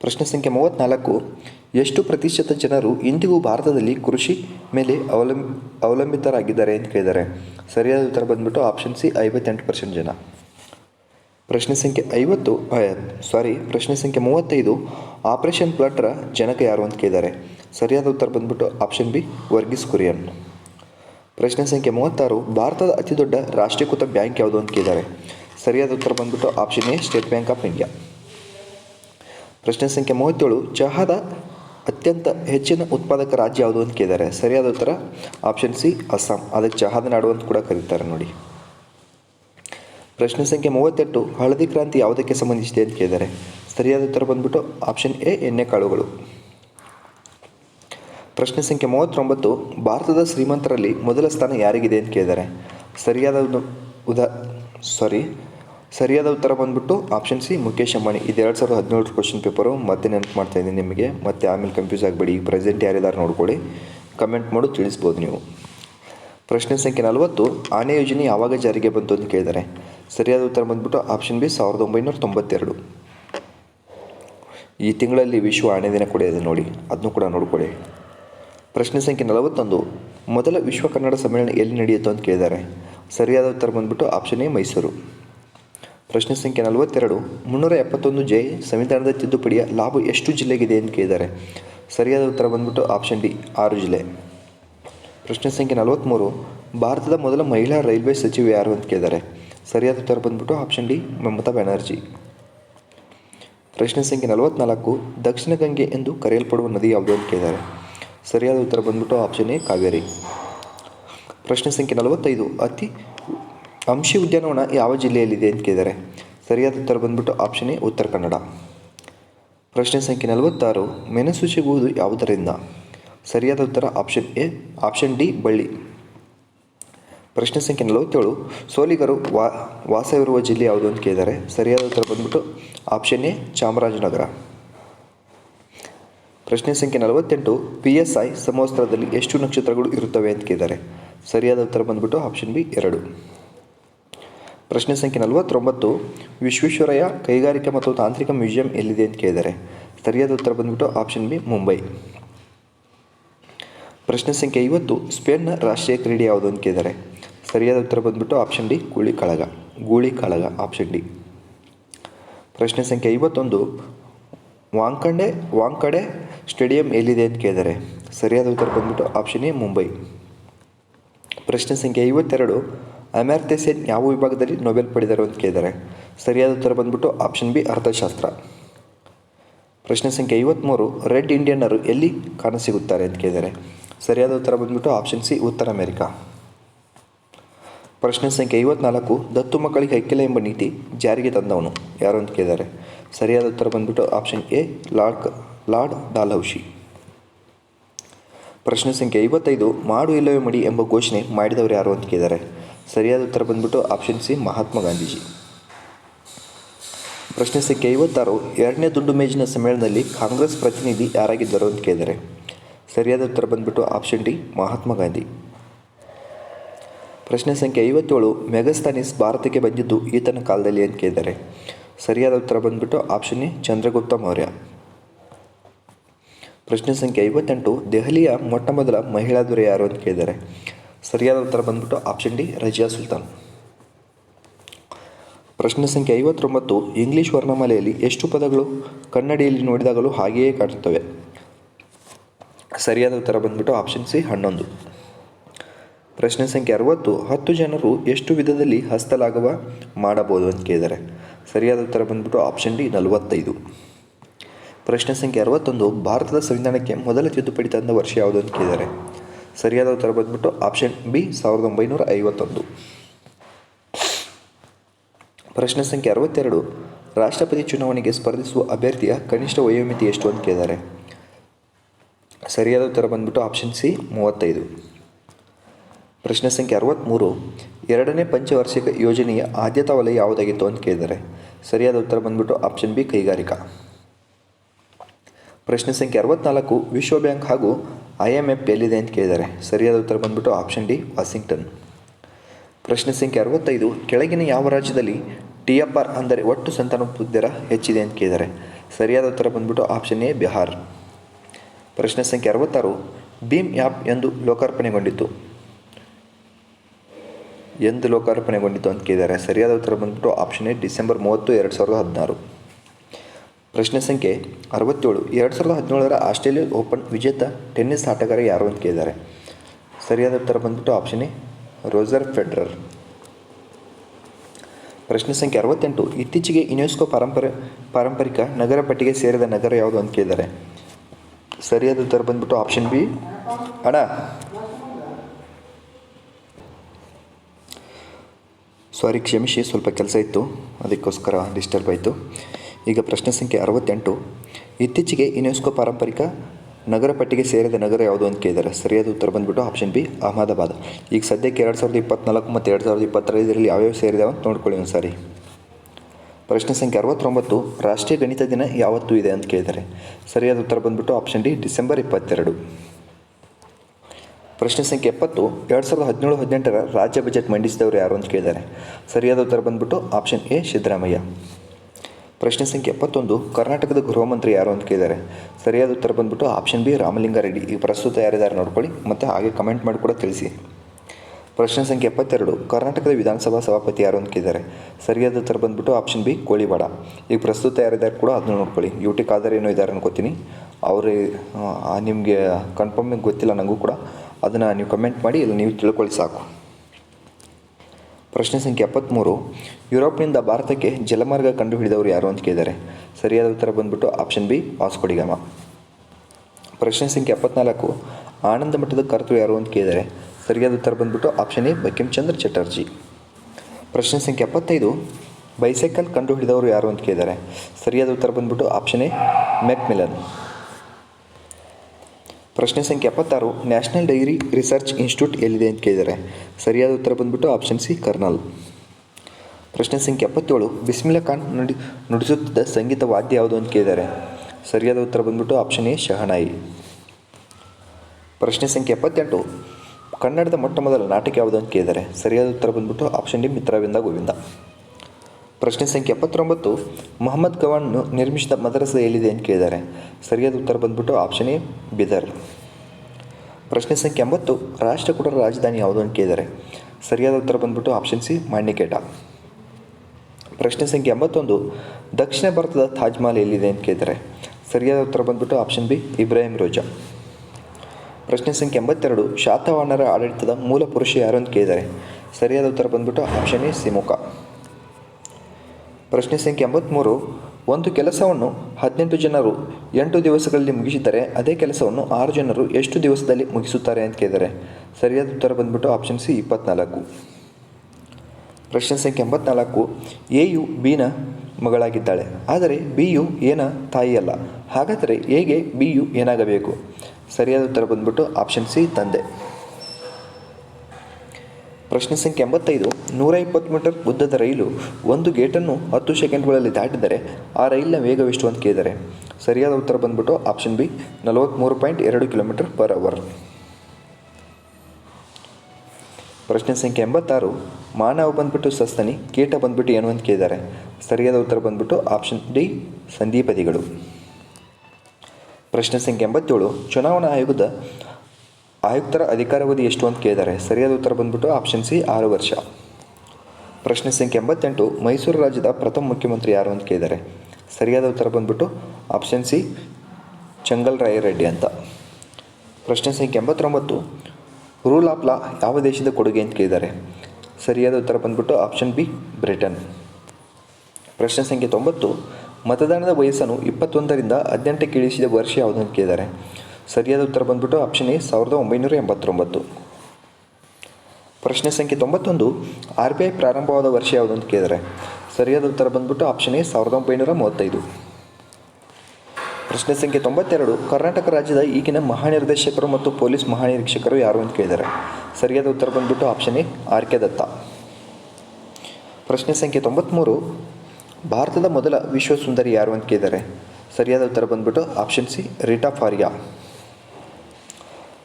ಪ್ರಶ್ನೆ ಸಂಖ್ಯೆ ಮೂವತ್ತ್ನಾಲ್ಕು ಎಷ್ಟು ಪ್ರತಿಶತ ಜನರು ಇಂದಿಗೂ ಭಾರತದಲ್ಲಿ ಕೃಷಿ ಮೇಲೆ ಅವಲಂ, ಅವಲಂಬಿತರಾಗಿದ್ದಾರೆ ಅಂತ ಕೇಳಿದ್ದಾರೆ. ಸರಿಯಾದ ಉತ್ತರ ಬಂದ್ಬಿಟ್ಟು ಆಪ್ಷನ್ ಸಿ ಐವತ್ತೆಂಟು ಪರ್ಸೆಂಟ್ ಜನ. ಪ್ರಶ್ನೆ ಸಂಖ್ಯೆ ಐವತ್ತು ಸಾರಿ ಪ್ರಶ್ನೆ ಸಂಖ್ಯೆ ಮೂವತ್ತೈದು ಆಪರೇಷನ್ ಪ್ಲಾಟ್ರ ಜನಕ ಯಾರು ಅಂತ ಕೇಳಿದ್ದಾರೆ. ಸರಿಯಾದ ಉತ್ತರ ಬಂದ್ಬಿಟ್ಟು ಆಪ್ಷನ್ ಬಿ ವರ್ಗೀಸ್ ಕುರಿಯನ್. ಪ್ರಶ್ನೆ ಸಂಖ್ಯೆ ಮೂವತ್ತಾರು, ಭಾರತದ ಅತಿದೊಡ್ಡ ರಾಷ್ಟ್ರೀಕೃತ ಬ್ಯಾಂಕ್ ಯಾವುದು ಅಂತ ಕೇಳಿದ್ದಾರೆ. ಸರಿಯಾದ ಉತ್ತರ ಬಂದ್ಬಿಟ್ಟು option A State Bank of India. ಪ್ರಶ್ನೆ ಸಂಖ್ಯೆ ಮೂವತ್ತೇಳು, ಚಹಾದ ಅತ್ಯಂತ ಹೆಚ್ಚಿನ ಉತ್ಪಾದಕ ರಾಜ್ಯ ಯಾವುದು ಅಂತ ಕೇಳಿದ್ದಾರೆ. ಸರಿಯಾದ ಉತ್ತರ ಆಪ್ಷನ್ ಸಿ ಅಸ್ಸಾಂ. ಅದಕ್ಕೆ ಚಹಾದ ನಾಡು ಅಂತ ಕೂಡ ಕರೀತಾರೆ ನೋಡಿ. ಪ್ರಶ್ನೆ ಸಂಖ್ಯೆ ಮೂವತ್ತೆಂಟು, ಹಳದಿ ಕ್ರಾಂತಿ ಯಾವುದಕ್ಕೆ ಸಂಬಂಧಿಸಿದೆ ಅಂತ ಕೇಳಿದ್ದಾರೆ. ಸರಿಯಾದ ಉತ್ತರ ಬಂದ್ಬಿಟ್ಟು ಆಪ್ಷನ್ ಎ ಎಣ್ಣೆ ಕಾಳುಗಳು. ಪ್ರಶ್ನೆ ಸಂಖ್ಯೆ ಮೂವತ್ತೊಂಬತ್ತು, ಭಾರತದ ಶ್ರೀಮಂತರಲ್ಲಿ ಮೊದಲ ಸ್ಥಾನ ಯಾರಿಗಿದೆ ಅಂತ ಕೇಳಿದ್ದಾರೆ. ಸರಿಯಾದ ಉದಾ ಸಾರಿ ಸರಿಯಾದ ಉತ್ತರ ಬಂದ್ಬಿಟ್ಟು ಆಪ್ಷನ್ ಸಿ ಮುಖೇಶ್ ಅಂಬಾನಿ. ಇದು ಎರಡು ಸಾವಿರದ ಹದಿನೇಳರ ಕ್ವಶನ್ ಪೇಪರು ಮತ್ತೆ ನೆನಪು ಮಾಡ್ತಾ ಇದ್ದೀನಿ ನಿಮಗೆ. ಮತ್ತೆ ಆಮೇಲೆ ಕನ್ಫ್ಯೂಸ್ ಆಗಬೇಡಿ. ಈಗ ಪ್ರೆಸೆಂಟ್ ಯಾರಿದ್ದಾರೆ ನೋಡ್ಕೊಳ್ಳಿ. ಕಮೆಂಟ್ ಮಾಡು, ತಿಳಿಸ್ಬೋದು ನೀವು. ಪ್ರಶ್ನೆ ಸಂಖ್ಯೆ ನಲವತ್ತು. ಆನೆ ಯೋಜನೆ ಯಾವಾಗ ಜಾರಿಗೆ ಬಂತು ಅಂತ ಕೇಳಿದ್ದಾರೆ ಸರಿಯಾದ ಉತ್ತರ ಬಂದ್ಬಿಟ್ಟು ಆಪ್ಷನ್ ಬಿ ಸಾವಿರದ ಒಂಬೈನೂರ ತೊಂಬತ್ತೆರಡು. ಈ ತಿಂಗಳಲ್ಲಿ ವಿಶ್ವ ಆನೆ ದಿನ ಕೂಡ ಇದೆ ನೋಡಿ. ಅದನ್ನು ಕೂಡ ನೋಡ್ಕೊಳ್ಳಿ. ಪ್ರಶ್ನೆ ಸಂಖ್ಯೆ ನಲವತ್ತೊಂದು. ಮೊದಲ ವಿಶ್ವ ಕನ್ನಡ ಸಮ್ಮೇಳನ ಎಲ್ಲಿ ನಡೆಯಿತು ಅಂತ ಕೇಳಿದ್ದಾರೆ ಸರಿಯಾದ ಉತ್ತರ ಬಂದ್ಬಿಟ್ಟು ಆಪ್ಷನ್ ಎ ಮೈಸೂರು. ಪ್ರಶ್ನೆ ಸಂಖ್ಯೆ ನಲವತ್ತೆರಡು. ಮುನ್ನೂರ ಎಪ್ಪತ್ತೊಂದು ಜೆ, ಸಂವಿಧಾನದ ತಿದ್ದುಪಡಿಯ ಲಾಭ ಎಷ್ಟು ಜಿಲ್ಲೆಗಿದೆ ಅಂತ ಕೇಳಿದ್ದಾರೆ ಸರಿಯಾದ ಉತ್ತರ ಬಂದ್ಬಿಟ್ಟು ಆಪ್ಷನ್ ಡಿ, ಆರು ಜಿಲ್ಲೆ. ಪ್ರಶ್ನೆ ಸಂಖ್ಯೆ ನಲವತ್ತ್ಮೂರು ಭಾರತದ ಮೊದಲ ಮಹಿಳಾ ರೈಲ್ವೆ ಸಚಿವೆ ಯಾರು ಅಂತ ಕೇಳಿದ್ದಾರೆ ಸರಿಯಾದ ಉತ್ತರ ಬಂದ್ಬಿಟ್ಟು ಆಪ್ಷನ್ ಡಿ, ಮಮತಾ ಬ್ಯಾನರ್ಜಿ. ಪ್ರಶ್ನೆ ಸಂಖ್ಯೆ ನಲವತ್ನಾಲ್ಕು, ದಕ್ಷಿಣ ಗಂಗೆ ಎಂದು ಕರೆಯಲ್ಪಡುವ ನದಿ ಯಾವುದು ಅಂತ ಕೇಳಿದ್ದಾರೆ ಸರಿಯಾದ ಉತ್ತರ ಬಂದ್ಬಿಟ್ಟು ಆಪ್ಷನ್ ಎ, ಕಾವೇರಿ. ಪ್ರಶ್ನೆ ಸಂಖ್ಯೆ ನಲವತ್ತೈದು, ಅತಿ ಅಂಶಿ ಉದ್ಯಾನವನ ಯಾವ ಜಿಲ್ಲೆಯಲ್ಲಿದೆ ಅಂತ ಕೇಳಿದ್ದಾರೆ ಸರಿಯಾದ ಉತ್ತರ ಬಂದ್ಬಿಟ್ಟು ಆಪ್ಷನ್ ಎ ಉತ್ತರ ಕನ್ನಡ. ಪ್ರಶ್ನೆ ಸಂಖ್ಯೆ ನಲವತ್ತಾರು, ಮೆಣಸು ಸಿಗುವುದು ಯಾವುದರಿಂದ? ಸರಿಯಾದ ಉತ್ತರ ಆಪ್ಷನ್ ಎ ಆಪ್ಷನ್ ಡಿ, ಬಳ್ಳಿ. ಪ್ರಶ್ನೆ ಸಂಖ್ಯೆ ನಲವತ್ತೇಳು, ಸೋಲಿಗರು ವಾ, ವಾಸವಿರುವ ಜಿಲ್ಲೆ ಯಾವುದು ಅಂತ ಕೇಳಿದ್ದಾರೆ ಸರಿಯಾದ ಉತ್ತರ ಬಂದ್ಬಿಟ್ಟು ಆಪ್ಷನ್ ಎ, ಚಾಮರಾಜನಗರ. ಪ್ರಶ್ನೆ ಸಂಖ್ಯೆ ನಲವತ್ತೆಂಟು ಪಿ ಎಸ್ ಐ ಸಮವಸ್ತ್ರದಲ್ಲಿ ಎಷ್ಟು ನಕ್ಷತ್ರಗಳು ಇರುತ್ತವೆ ಅಂತ ಕೇಳಿದ್ದಾರೆ ಸರಿಯಾದ ಉತ್ತರ ಬಂದ್ಬಿಟ್ಟು ಆಪ್ಷನ್ ಬಿ ಎರಡು. ಪ್ರಶ್ನೆ ಸಂಖ್ಯೆ ನಲವತ್ತೊಂಬತ್ತು, ವಿಶ್ವೇಶ್ವರಯ್ಯ ಕೈಗಾರಿಕಾ ಮತ್ತು ತಾಂತ್ರಿಕ ಮ್ಯೂಸಿಯಂ ಎಲ್ಲಿದೆ ಅಂತ ಕೇಳಿದ್ದಾರೆ. ಸರಿಯಾದ ಉತ್ತರ ಬಂದ್ಬಿಟ್ಟು ಆಪ್ಷನ್ ಬಿ, ಮುಂಬೈ. ಪ್ರಶ್ನೆ ಸಂಖ್ಯೆ ಐವತ್ತು, ಸ್ಪೇನ್ನ ರಾಷ್ಟ್ರೀಯ ಕ್ರೀಡೆ ಯಾವುದು ಅಂತ ಕೇಳಿದ್ದಾರೆ. ಸರಿಯಾದ ಉತ್ತರ ಬಂದ್ಬಿಟ್ಟು ಆಪ್ಷನ್ ಡಿ, ಗೂಳಿ ಕಳಗ. ಗೂಳಿ ಕಳಗ, ಆಪ್ಷನ್ ಡಿ. ಪ್ರಶ್ನೆ ಸಂಖ್ಯೆ ಐವತ್ತೊಂದು ವಾಂಕಂಡೆ ವಾಂಕಡೆ ಸ್ಟೇಡಿಯಂ ಎಲ್ಲಿದೆ ಅಂತ ಕೇಳಿದ್ದಾರೆ. ಸರಿಯಾದ ಉತ್ತರ ಬಂದ್ಬಿಟ್ಟು ಆಪ್ಷನ್ ಎ, ಮುಂಬೈ. ಪ್ರಶ್ನೆ ಸಂಖ್ಯೆ ಐವತ್ತೆರಡು. ಅಮೆರ್ತೆ ಸೇನ್ ಯಾವ ವಿಭಾಗದಲ್ಲಿ ನೊಬೆಲ್ ಪಡೆದರು ಅಂತ ಕೇಳಿದ್ದಾರೆ? ಸರಿಯಾದ ಉತ್ತರ ಬಂದ್ಬಿಟ್ಟು ಆಪ್ಷನ್ ಬಿ ಅರ್ಥಶಾಸ್ತ್ರ. ಪ್ರಶ್ನೆ ಸಂಖ್ಯೆ ಐವತ್ತ್ಮೂರು ರೆಡ್ ಇಂಡಿಯನ್ನರು ಎಲ್ಲಿ ಕಾಣಸಿಗುತ್ತಾರೆ ಅಂತ ಕೇಳಿದ್ದಾರೆ. ಸರಿಯಾದ ಉತ್ತರ ಬಂದ್ಬಿಟ್ಟು ಆಪ್ಷನ್ ಸಿ ಉತ್ತರ ಅಮೆರಿಕಾ. ಪ್ರಶ್ನೆ ಸಂಖ್ಯೆ ಐವತ್ನಾಲ್ಕು, ದತ್ತು ಮಕ್ಕಳಿಗೆ ಹೈಕ್ಯಲ ಎಂಬ ನೀತಿ ಜಾರಿಗೆ ತಂದವನು ಯಾರು ಅಂತ ಕೇಳಿದ್ದಾರೆ? ಸರಿಯಾದ ಉತ್ತರ ಬಂದ್ಬಿಟ್ಟು option A lord lord Dalhousie. ಪ್ರಶ್ನೆ ಸಂಖ್ಯೆ ಐವತ್ತೈದು ಮಾಡು ಇಲ್ಲವೇ ಮಡಿ ಎಂಬ ಘೋಷಣೆ ಮಾಡಿದವರು ಯಾರು ಅಂತ ಕೇಳಿದ್ದಾರೆ. ಸರಿಯಾದ ಉತ್ತರ ಬಂದ್ಬಿಟ್ಟು ಆಪ್ಷನ್ ಸಿ ಮಹಾತ್ಮ ಗಾಂಧೀಜಿ. ಪ್ರಶ್ನೆ ಸಂಖ್ಯೆ ಐವತ್ತಾರು ಎರಡನೇ ದುಂಡು ಮೇಜಿನ ಸಮ್ಮೇಳನದಲ್ಲಿ ಕಾಂಗ್ರೆಸ್ ಪ್ರತಿನಿಧಿ ಯಾರಾಗಿದ್ದರು ಅಂತ ಕೇಳಿದ್ದಾರೆ. ಸರಿಯಾದ ಉತ್ತರ ಬಂದ್ಬಿಟ್ಟು ಆಪ್ಷನ್ ಡಿ ಮಹಾತ್ಮ ಗಾಂಧಿ. ಪ್ರಶ್ನೆ ಸಂಖ್ಯೆ ಐವತ್ತೇಳು ಮೆಗಸ್ತಾನಿಸ್ ಭಾರತಕ್ಕೆ ಬಂದಿದ್ದು ಈತನ ಕಾಲದಲ್ಲಿ ಅಂತ ಕೇಳಿದ್ದಾರೆ. ಸರಿಯಾದ ಉತ್ತರ ಬಂದ್ಬಿಟ್ಟು ಆಪ್ಷನ್ ಎ ಚಂದ್ರಗುಪ್ತ ಮೌರ್ಯ. ಪ್ರಶ್ನೆ ಸಂಖ್ಯೆ ಐವತ್ತೆಂಟು, ದೆಹಲಿಯ ಮೊಟ್ಟ ಮೊದಲ ಮಹಿಳಾ ದೊರೆ ಯಾರು ಅಂತ ಕೇಳಿದ್ದಾರೆ. ಸರಿಯಾದ ಉತ್ತರ ಬಂದ್ಬಿಟ್ಟು ಆಪ್ಷನ್ ಡಿ ರಜಿಯಾ ಸುಲ್ತಾನ್. ಪ್ರಶ್ನೆ ಸಂಖ್ಯೆ ಐವತ್ತೊಂಬತ್ತು, ಇಂಗ್ಲಿಷ್ ವರ್ಣಮಾಲೆಯಲ್ಲಿ ಎಷ್ಟು ಪದಗಳು ಕನ್ನಡಿಯಲ್ಲಿ ನೋಡಿದಾಗಲೂ ಹಾಗೆಯೇ ಕಾಣುತ್ತವೆ. ಸರಿಯಾದ ಉತ್ತರ ಬಂದ್ಬಿಟ್ಟು ಆಪ್ಷನ್ ಸಿ ಹನ್ನೊಂದು. ಪ್ರಶ್ನೆ ಸಂಖ್ಯೆ ಅರವತ್ತು, ಹತ್ತು ಜನರು ಎಷ್ಟು ವಿಧದಲ್ಲಿ ಹಸ್ತಲಾಘವ ಮಾಡಬಹುದು ಅಂತ ಕೇಳಿದ್ದಾರೆ. ಸರಿಯಾದ ಉತ್ತರ ಬಂದ್ಬಿಟ್ಟು ಆಪ್ಷನ್ ಡಿ ನಲವತ್ತೈದು. ಪ್ರಶ್ನೆ ಸಂಖ್ಯೆ ಅರವತ್ತೊಂದು, ಭಾರತದ ಸಂವಿಧಾನಕ್ಕೆ ಮೊದಲ ತಿದ್ದುಪಡಿ ತಂದ ವರ್ಷ ಯಾವುದು ಅಂತ ಕೇಳಿದ್ದಾರೆ ಸರಿಯಾದ ಉತ್ತರ ಬಂದ್ಬಿಟ್ಟು ಆಪ್ಷನ್ ಬಿ ಸಾವಿರದ ಒಂಬೈನೂರ ಐವತ್ತೊಂದು. ಪ್ರಶ್ನೆ ಸಂಖ್ಯೆ ಅರವತ್ತೆರಡು, ರಾಷ್ಟ್ರಪತಿ ಚುನಾವಣೆಗೆ ಸ್ಪರ್ಧಿಸುವ ಅಭ್ಯರ್ಥಿಯ ಕನಿಷ್ಠ ವಯೋಮಿತಿ ಎಷ್ಟು ಅಂತ ಕೇಳಿದ್ದಾರೆ ಸರಿಯಾದ ಉತ್ತರ ಬಂದ್ಬಿಟ್ಟು ಆಪ್ಷನ್ ಸಿ ಮೂವತ್ತೈದು. ಪ್ರಶ್ನೆ ಸಂಖ್ಯೆ ಅರವತ್ತ್ಮೂರು ಎರಡನೇ ಪಂಚವಾರ್ಷಿಕ ಯೋಜನೆಯ ಆದ್ಯತಾ ವಲಯ ಯಾವುದಾಗಿತ್ತು ಅಂತ ಕೇಳಿದ್ದಾರೆ ಸರಿಯಾದ ಉತ್ತರ ಬಂದ್ಬಿಟ್ಟು ಆಪ್ಷನ್ ಬಿ ಕೈಗಾರಿಕಾ. ಪ್ರಶ್ನೆ ಸಂಖ್ಯೆ ಅರವತ್ನಾಲ್ಕು, ವಿಶ್ವ ಬ್ಯಾಂಕ್ ಹಾಗೂ ಐ ಎಂ ಎಫ್ ಎಲ್ಲಿದೆ ಅಂತ ಕೇಳಿದ್ದಾರೆ. ಸರಿಯಾದ ಉತ್ತರ ಬಂದ್ಬಿಟ್ಟು ಆಪ್ಷನ್ ಡಿ, ವಾಷಿಂಗ್ಟನ್. ಪ್ರಶ್ನೆ ಸಂಖ್ಯೆ ಅರವತ್ತೈದು, ಕೆಳಗಿನ ಯಾವ ರಾಜ್ಯದಲ್ಲಿ ಟಿ ಎಫ್ ಆರ್ ಅಂದರೆ ಒಟ್ಟು ಸಂತಾನೋತ್ಪತ್ತಿ ದರ ಹೆಚ್ಚಿದೆ ಅಂತ ಕೇಳಿದ್ದಾರೆ. ಸರಿಯಾದ ಉತ್ತರ ಬಂದ್ಬಿಟ್ಟು ಆಪ್ಷನ್ ಎ, ಬಿಹಾರ್. ಪ್ರಶ್ನೆ ಸಂಖ್ಯೆ ಅರವತ್ತಾರು, ಭೀಮ್ ಆ್ಯಪ್ ಎಂದು ಲೋಕಾರ್ಪಣೆಗೊಂಡಿತು ಎಂದು ಲೋಕಾರ್ಪಣೆಗೊಂಡಿತು ಅಂತ ಕೇಳಿದ್ದಾರೆ. ಸರಿಯಾದ ಉತ್ತರ ಬಂದ್ಬಿಟ್ಟು ಆಪ್ಷನ್ ಎ, ಡಿಸೆಂಬರ್ ಮೂವತ್ತು, ಎರಡು ಸಾವಿರದ ಹದಿನಾರು. ಪ್ರಶ್ನೆ ಸಂಖ್ಯೆ ಅರವತ್ತೇಳು. ಎರಡು ಸಾವಿರದ ಹದಿನೇಳರ ಆಸ್ಟ್ರೇಲಿಯಾ ಓಪನ್ ವಿಜೇತ ಟೆನ್ನಿಸ್ ಆಟಗಾರ ಯಾರು ಅಂತ ಕೇಳಿದ್ದಾರೆ. ಸರಿಯಾದ ಉತ್ತರ ಬಂದ್ಬಿಟ್ಟು ಆಪ್ಷನ್ ಎ ರೋಜರ್ ಫೆಡ್ರರ್. ಪ್ರಶ್ನೆ ಸಂಖ್ಯೆ ಅರವತ್ತೆಂಟು. ಇತ್ತೀಚೆಗೆ ಯುನೆಸ್ಕೋ ಪಾರಂಪರ, ಪಾರಂಪರಿಕ ನಗರ ಪಟ್ಟಿಗೆ ಸೇರಿದ ನಗರ ಯಾವುದು ಅಂತ ಕೇಳಿದ್ದಾರೆ. ಸರಿಯಾದ ಉತ್ತರ ಬಂದ್ಬಿಟ್ಟು ಆಪ್ಷನ್ ಬಿ ಅಣ. ಸಾರಿ ಕ್ಷಮಿಸಿ, ಸ್ವಲ್ಪ ಕೆಲಸ ಇತ್ತು. ಅದಕ್ಕೋಸ್ಕರ ಡಿಸ್ಟರ್ಬ್ ಆಯಿತು. ಈಗ ಪ್ರಶ್ನೆ ಸಂಖ್ಯೆ ಅರವತ್ತೆಂಟು. ಇತ್ತೀಚೆಗೆ ಯುನೆಸ್ಕೋ ಪಾರಂಪರಿಕ ನಗರ ಪಟ್ಟಿಗೆ ಸೇರಿದ ನಗರ ಯಾವುದು ಅಂತ ಕೇಳಿದ್ದಾರೆ ಸರಿಯಾದ ಉತ್ತರ ಬಂದ್ಬಿಟ್ಟು ಆಪ್ಷನ್ ಬಿ ಅಹಮದಾಬಾದ್. ಈಗ ಸದ್ಯಕ್ಕೆ ಎರಡು ಸಾವಿರದ ಇಪ್ಪತ್ನಾಲ್ಕು ಮತ್ತು ಎರಡು ಸಾವಿರದ ಇಪ್ಪತ್ತೈದರಲ್ಲಿ ಯಾವ್ಯಾವ ಸೇರಿದಾವೆ ಅಂತ ನೋಡ್ಕೊಳ್ಳಿ ಒಂದು ಸಾರಿ ಪ್ರಶ್ನೆ ಸಂಖ್ಯೆ ಅರವತ್ತೊಂಬತ್ತು, ರಾಷ್ಟ್ರೀಯ ಗಣಿತ ದಿನ ಯಾವತ್ತು ಇದೆ ಅಂತ ಕೇಳಿದ್ದಾರೆ ಸರಿಯಾದ ಉತ್ತರ ಬಂದ್ಬಿಟ್ಟು ಆಪ್ಷನ್ ಡಿ ಡಿಸೆಂಬರ್ ಇಪ್ಪತ್ತೆರಡು. ಪ್ರಶ್ನೆ ಸಂಖ್ಯೆ ಎಪ್ಪತ್ತು, ಎರಡು ಸಾವಿರದ ಹದಿನೇಳು, ಹದಿನೆಂಟರ ರಾಜ್ಯ ಬಜೆಟ್ ಮಂಡಿಸಿದವರು ಯಾರು ಅಂತ ಕೇಳಿದ್ದಾರೆ ಸರಿಯಾದ ಉತ್ತರ ಬಂದ್ಬಿಟ್ಟು ಆಪ್ಷನ್ ಎ ಸಿದ್ದರಾಮಯ್ಯ. ಪ್ರಶ್ನೆ ಸಂಖ್ಯೆ ಎಪ್ಪತ್ತೊಂದು, ಕರ್ನಾಟಕದ ಗೃಹ ಮಂತ್ರಿ ಯಾರು ಅಂತ ಕೇಳಿದ್ದಾರೆ. ಸರಿಯಾದ ಉತ್ತರ ಬಂದ್ಬಿಟ್ಟು ಆಪ್ಷನ್ ಬಿ ರಾಮಲಿಂಗಾರೆಡ್ಡಿ ಈ ಪ್ರಸ್ತುತ ಯಾರಿದ್ದಾರೆ ನೋಡ್ಕೊಳ್ಳಿ, ಮತ್ತು ಹಾಗೆ ಕಮೆಂಟ್ ಮಾಡಿ ಕೂಡ ತಿಳಿಸಿ. ಪ್ರಶ್ನೆ ಸಂಖ್ಯೆ ಎಪ್ಪತ್ತೆರಡು, ಕರ್ನಾಟಕದ ವಿಧಾನಸಭಾ ಸಭಾಪತಿ ಯಾರು ಅಂತ ಕೇಳಿದ್ದಾರೆ. ಸರಿಯಾದ ಉತ್ತರ ಬಂದ್ಬಿಟ್ಟು ಆಪ್ಷನ್ ಬಿ ಕೋಳಿವಾಡ. ಈಗ ಪ್ರಸ್ತುತ ಯಾರಿದ್ದಾರೆ ಕೂಡ ಅದನ್ನ ನೋಡ್ಕೊಳ್ಳಿ. ಯು ಟಿ ಖಾದರ್ ಏನೋ ಇದ್ದಾರೆ ಅನ್ಕೋತೀನಿ. ಅವರೇ ನಿಮಗೆ ಕನ್ಫರ್ಮ್ ಗೊತ್ತಿಲ್ಲ ನನಗೂ ಕೂಡ. ಅದನ್ನು ನೀವು ಕಮೆಂಟ್ ಮಾಡಿ, ಇಲ್ಲಿ ನೀವು ತಿಳ್ಕೊಳ್ಳಿ ಸಾಕು. ಪ್ರಶ್ನೆ ಸಂಖ್ಯೆ ಎಪ್ಪತ್ತ್ಮೂರು ಯುರೋಪ್ನಿಂದ ಭಾರತಕ್ಕೆ ಜಲಮಾರ್ಗ ಕಂಡುಹಿಡಿದವರು ಯಾರು ಅಂತ ಕೇಳಿದ್ದಾರೆ. ಸರಿಯಾದ ಉತ್ತರ ಬಂದ್ಬಿಟ್ಟು ಆಪ್ಷನ್ ಬಿ ವಾಸ್ಕೋಡಿಗಾಮ ಪ್ರಶ್ನೆ ಸಂಖ್ಯೆ ಎಪ್ಪತ್ನಾಲ್ಕು. ಆನಂದ ಮಠದ ಕರ್ತೃ ಯಾರು ಅಂತ ಕೇಳಿದ್ದಾರೆ. ಸರಿಯಾದ ಉತ್ತರ ಬಂದ್ಬಿಟ್ಟು ಆಪ್ಷನ್ ಎ ಬಂಕಿಂಚಂದ್ರ ಚಟರ್ಜಿ ಪ್ರಶ್ನೆ ಸಂಖ್ಯೆ ಎಪ್ಪತ್ತೈದು. ಬೈಸೈಕಲ್ ಕಂಡುಹಿಡಿದವರು ಯಾರು ಅಂತ ಕೇಳಿದ್ದಾರೆ. ಸರಿಯಾದ ಉತ್ತರ ಬಂದ್ಬಿಟ್ಟು ಆಪ್ಷನ್ ಎ ಮೆಕ್ಮಿಲನ್ ಪ್ರಶ್ನೆ ಸಂಖ್ಯೆ ಎಪ್ಪತ್ತಾರು ನ್ಯಾಷನಲ್ ಡೈರಿ ರಿಸರ್ಚ್ ಇನ್ಸ್ಟಿಟ್ಯೂಟ್ ಎಲ್ಲಿದೆ ಅಂತ ಕೇಳಿದ್ದಾರೆ. ಸರಿಯಾದ ಉತ್ತರ ಬಂದ್ಬಿಟ್ಟು ಆಪ್ಷನ್ ಸಿ ಕರ್ನಲ್ ಪ್ರಶ್ನೆ ಸಂಖ್ಯೆ ಎಪ್ಪತ್ತೇಳು ಬಿಸ್ಮಿಲ್ಲಾ ಖಾನ್ ನುಡಿ, ನುಡಿಸುತ್ತಿದ್ದ ಸಂಗೀತ ವಾದ್ಯ ಯಾವುದು ಅಂತ ಕೇಳಿದ್ದಾರೆ. ಸರಿಯಾದ ಉತ್ತರ ಬಂದ್ಬಿಟ್ಟು ಆಪ್ಷನ್ ಎ ಶಹನಾಯಿ. ಪ್ರಶ್ನೆ ಸಂಖ್ಯೆ ಎಪ್ಪತ್ತೆಂಟು, ಕನ್ನಡದ ಮೊಟ್ಟ ಮೊದಲ ನಾಟಕ ಯಾವುದು ಅಂತ ಕೇಳಿದ್ದಾರೆ. ಸರಿಯಾದ ಉತ್ತರ ಬಂದ್ಬಿಟ್ಟು ಆಪ್ಷನ್ ಡಿ ಮಿತ್ರವಿಂದ ಗೋವಿಂದ. ಪ್ರಶ್ನೆ ಸಂಖ್ಯೆ ಎಪ್ಪತ್ತೊಂಬತ್ತು, ಮೊಹಮ್ಮದ್ ಗವಾನ್ ನಿರ್ಮಿಸಿದ ಮದರಸ ಎಲ್ಲಿದೆ? ಅಂತ ಕೇಳಿದ್ದಾರೆ. ಸರಿಯಾದ ಉತ್ತರ ಬಂದ್ಬಿಟ್ಟು ಆಪ್ಷನ್ ಎ, ಬಿದರ್. ಪ್ರಶ್ನೆ ಸಂಖ್ಯೆ ಎಂಬತ್ತು, ರಾಷ್ಟ್ರಕೂಟರ ರಾಜಧಾನಿ ಯಾವುದು? ಅಂತ ಕೇಳಿದ್ದಾರೆ. ಸರಿಯಾದ ಉತ್ತರ ಬಂದ್ಬಿಟ್ಟು ಆಪ್ಷನ್ ಸಿ ಮಾಣ್ಯಕೇಟ ಪ್ರಶ್ನೆ ಸಂಖ್ಯೆ ಎಂಬತ್ತೊಂದು, ದಕ್ಷಿಣ ಭಾರತದ ತಾಜ್ಮಹಲ್ ಎಲ್ಲಿದೆ? ಅಂತ ಕೇಳಿದ್ದಾರೆ. ಸರಿಯಾದ ಉತ್ತರ ಬಂದ್ಬಿಟ್ಟು ಆಪ್ಷನ್ ಬಿ, ಇಬ್ರಾಹಿಂ ರೋಜಾ. ಪ್ರಶ್ನೆ ಸಂಖ್ಯೆ ಎಂಬತ್ತೆರಡು, ಶಾತವಾಹನರ ಆಡಳಿತದ ಮೂಲ ಪುರುಷ ಯಾರು? ಅಂತ ಕೇಳಿದ್ದಾರೆ. ಸರಿಯಾದ ಉತ್ತರ ಬಂದ್ಬಿಟ್ಟು ಆಪ್ಷನ್ ಎ ಸಿಮುಖ ಪ್ರಶ್ನೆ ಸಂಖ್ಯೆ ಎಂಬತ್ತ್ಮೂರು ಒಂದು ಕೆಲಸವನ್ನು ಹದಿನೆಂಟು ಜನರು ಎಂಟು ದಿವಸಗಳಲ್ಲಿ ಮುಗಿಸಿದರೆ ಅದೇ ಕೆಲಸವನ್ನು ಆರು ಜನರು ಎಷ್ಟು ದಿವಸದಲ್ಲಿ ಮುಗಿಸುತ್ತಾರೆ ಅಂತ ಕೇಳಿದರೆ ಸರಿಯಾದ ಉತ್ತರ ಬಂದ್ಬಿಟ್ಟು ಆಪ್ಷನ್ ಸಿ ಇಪ್ಪತ್ನಾಲ್ಕು. ಪ್ರಶ್ನೆ ಸಂಖ್ಯೆ ಎಂಬತ್ನಾಲ್ಕು, ಎ ಯು ಬಿನ ಮಗಳಾಗಿದ್ದಾಳೆ. ಆದರೆ ಬಿ ಯು ಏನ ತಾಯಿಯಲ್ಲ. ಹಾಗಾದರೆ ಎಗೆ ಬಿ ಯು ಏನಾಗಬೇಕು? ಸರಿಯಾದ ಉತ್ತರ ಬಂದ್ಬಿಟ್ಟು ಆಪ್ಷನ್ ಸಿ ತಂದೆ. ಪ್ರಶ್ನೆ ಸಂಖ್ಯೆ ಎಂಬತ್ತೈದು. ನೂರ ಇಪ್ಪತ್ತು ಮೀಟರ್ ಉದ್ದದ ರೈಲು ಒಂದು ಗೇಟನ್ನು ಹತ್ತು ಸೆಕೆಂಡ್ಗಳಲ್ಲಿ ದಾಟಿದರೆ ಆ ರೈಲಿನ ವೇಗವೆಷ್ಟು ಅಂತ ಕೇಳಿದರೆ? ಸರಿಯಾದ ಉತ್ತರ ಬಂದ್ಬಿಟ್ಟು ಆಪ್ಷನ್ ಬಿ ನಲವತ್ತ್ಮೂರು ಪಾಯಿಂಟ್ ಎರಡು ಕಿಲೋಮೀಟರ್ ಪರ್ ಅವರ್. ಪ್ರಶ್ನೆ ಸಂಖ್ಯೆ ಎಂಬತ್ತಾರು. ಮಾನವ ಬಂದ್ಬಿಟ್ಟು ಸಸ್ತನಿ, ಕೀಟ ಬಂದ್ಬಿಟ್ಟು ಏನು ಅಂತ ಕೇಳಿದ್ದಾರೆ ಸರಿಯಾದ ಉತ್ತರ ಬಂದ್ಬಿಟ್ಟು ಆಪ್ಷನ್ ಡಿ ಸಂದೀಪದಿಗಳು ಪ್ರಶ್ನೆ ಸಂಖ್ಯೆ ಎಂಬತ್ತೇಳು. ಚುನಾವಣಾ ಆಯೋಗದ ಆಯುಕ್ತರ ಅಧಿಕಾರಾವಧಿ ಎಷ್ಟು ಅಂತ ಕೇಳಿದ್ದಾರೆ ಸರಿಯಾದ ಉತ್ತರ ಬಂದ್ಬಿಟ್ಟು ಆಪ್ಷನ್ ಸಿ ಆರು ವರ್ಷ. ಪ್ರಶ್ನೆ ಸಂಖ್ಯೆ ಎಂಬತ್ತೆಂಟು, ಮೈಸೂರು ರಾಜ್ಯದ ಪ್ರಥಮ ಮುಖ್ಯಮಂತ್ರಿ ಯಾರು ಅಂತ ಕೇಳಿದ್ದಾರೆ ಸರಿಯಾದ ಉತ್ತರ ಬಂದ್ಬಿಟ್ಟು ಆಪ್ಷನ್ ಸಿ ಚಂಗಲ್ ರಾಯರೆಡ್ಡಿ ಅಂತ. ಪ್ರಶ್ನೆ ಸಂಖ್ಯೆ ಎಂಬತ್ತೊಂಬತ್ತು, ರೂಲ್ ಆಫ್ ಲಾ ಯಾವ ದೇಶದ ಕೊಡುಗೆ ಅಂತ ಕೇಳಿದ್ದಾರೆ ಸರಿಯಾದ ಉತ್ತರ ಬಂದ್ಬಿಟ್ಟು ಆಪ್ಷನ್ ಬಿ ಬ್ರಿಟನ್. ಪ್ರಶ್ನೆ ಸಂಖ್ಯೆ ತೊಂಬತ್ತು, ಮತದಾನದ ವಯಸ್ಸನ್ನು ಇಪ್ಪತ್ತೊಂದರಿಂದ ಹದಿನೆಂಟಕ್ಕೆ ಇಳಿಸಿದ ವರ್ಷ ಯಾವುದು ಅಂತ ಕೇಳಿದ್ದಾರೆ ಸರಿಯಾದ ಉತ್ತರ ಬಂದ್ಬಿಟ್ಟು ಆಪ್ಷನ್ ಎ ಸಾವಿರದ ಒಂಬೈನೂರ ಎಂಬತ್ತೊಂಬತ್ತು. ಪ್ರಶ್ನೆ ಸಂಖ್ಯೆ ತೊಂಬತ್ತೊಂದು ಆರ್ ಬಿ ಐ ಪ್ರಾರಂಭವಾದ ವರ್ಷ ಯಾವುದು ಅಂತ ಕೇಳಿದ್ದಾರೆ ಸರಿಯಾದ ಉತ್ತರ ಬಂದ್ಬಿಟ್ಟು ಆಪ್ಷನ್ ಎ ಸಾವಿರದ ಒಂಬೈನೂರ ಮೂವತ್ತೈದು. ಪ್ರಶ್ನೆ ಸಂಖ್ಯೆ ತೊಂಬತ್ತೆರಡು, ಕರ್ನಾಟಕ ರಾಜ್ಯದ ಈಗಿನ ಮಹಾನಿರ್ದೇಶಕರು ಮತ್ತು ಪೊಲೀಸ್ ಮಹಾನಿರೀಕ್ಷಕರು ಯಾರು ಅಂತ ಕೇಳಿದ್ದಾರೆ ಸರಿಯಾದ ಉತ್ತರ ಬಂದ್ಬಿಟ್ಟು option A R K Datta. ಪ್ರಶ್ನೆ ಸಂಖ್ಯೆ ತೊಂಬತ್ತ್ಮೂರು ಭಾರತದ ಮೊದಲ ವಿಶ್ವ ಸುಂದರಿ ಯಾರು ಅಂತ ಕೇಳಿದ್ದಾರೆ ಸರಿಯಾದ ಉತ್ತರ ಬಂದ್ಬಿಟ್ಟು ಆಪ್ಷನ್ ಸಿ ರೀಟಾ ಫಾರಿಯಾ.